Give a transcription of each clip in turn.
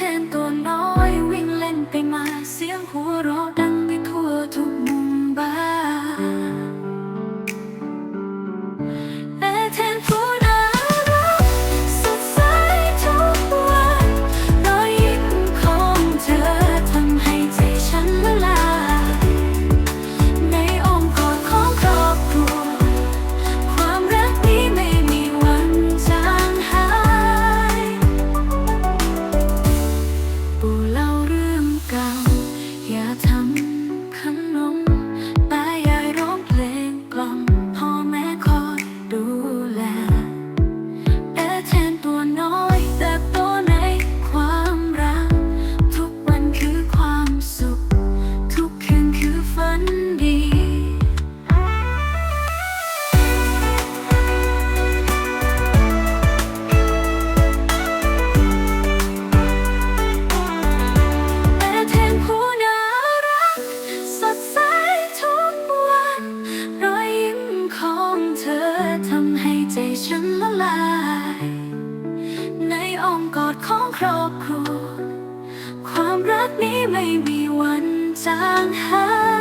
ทนตัวน้อยวิ่งเล่นไปมาเสียงหัวเราะ ในอ้อมกอดของครอบครัว ความรักนี้ไม่มีวันจางหาย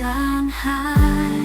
จางหาย